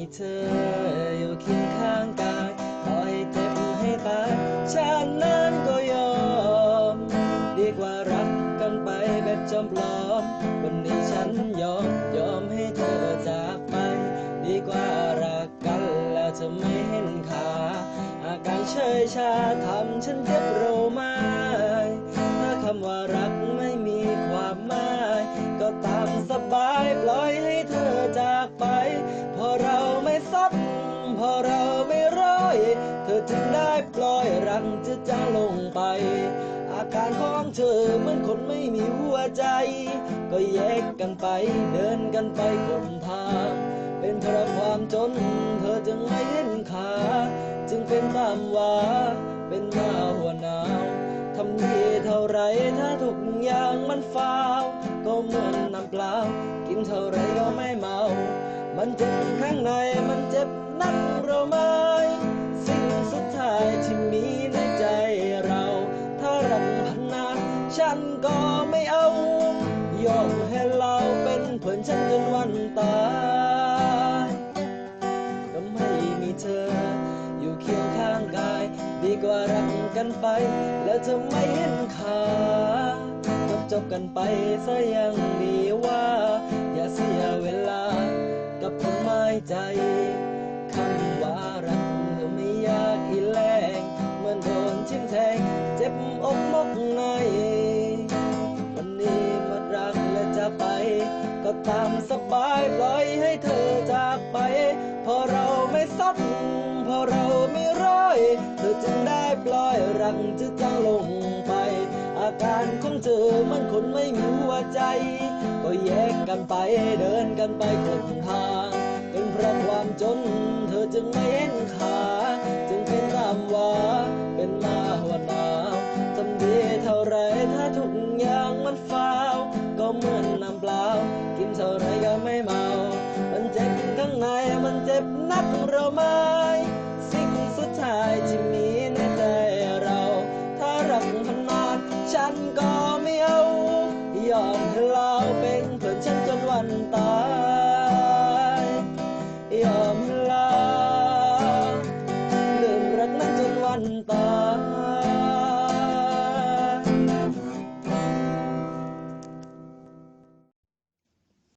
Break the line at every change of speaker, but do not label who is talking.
มีเธออยู่เคียงข้างกายต่อให้เจ็บให้ตายชาตินั้นก็ยอม ดีกว่ารักกันไปแบบจอมปลอม วันนี้ฉันยอมยอมให้เธอจากไป ดีกว่ารักกันแล้วจะไม่เห็นค่าอาการเฉยชาทำฉันเจ็บโรมายถ้าคำว่ารักไม่มีความหมาย ก็ตามสบายปล่อยให้เธอ จึงได้ปล่อยรังจะจางลงไป อาการของเธอเหมือนคนไม่มีหัวใจ ก็แยกกันไปเดินกันไปคนทาง เป็นเพราะความจน เธอจึงไม่เห็นค่าจึงเป็นตามว่าเป็นมาหัวหนาวทำดีเท่าไรถ้าทุกอย่างมันฟาว ก็เหมือนน้ำเปล่า กินเท่าไรก็ไม่เมา มันเจ็บข้างในมันเจ็บนักเรามสิ่ันก็ไม่เอายอมให้เราเป็นเพื่อนฉันจนวันตายก็ไม่มีเธอ อยู่เคียงข้างกาย ดีกว่ารักกันไป แล้วจะไม่เห็นค่าจบจบกันไปซะยังดีว่า อย่าเสียเวลา กับคนไม้ใจ ไม่ซับพอเราไม่ร้อยเธอจึงได้ปล่อยรังจะจางลงไป อาการของเธอมันคนไม่มีหัวใจ ก็แยกกันไปเดินกันไปคนทางเป็นเพราะความจน เธอจึงไม่เห็นค่าจึงเป็นตามว่าเป็นมาหัวหนาวทำดีเท่าไรถ้าทุกอย่างมันฟาวก็เหมือนน้ำเปล่ากินเท่าไรก็ไม่มา มันเจ็บนักเราไหมสิ่งสุดท้ายที่มีในใจเรา ถ้ารักมันมากฉันก็ไม่เอา ยอมให้เราเป็นเพื่อนฉันจนวันตาย ยอมให้เราลืมรักนั้นจนวันตาย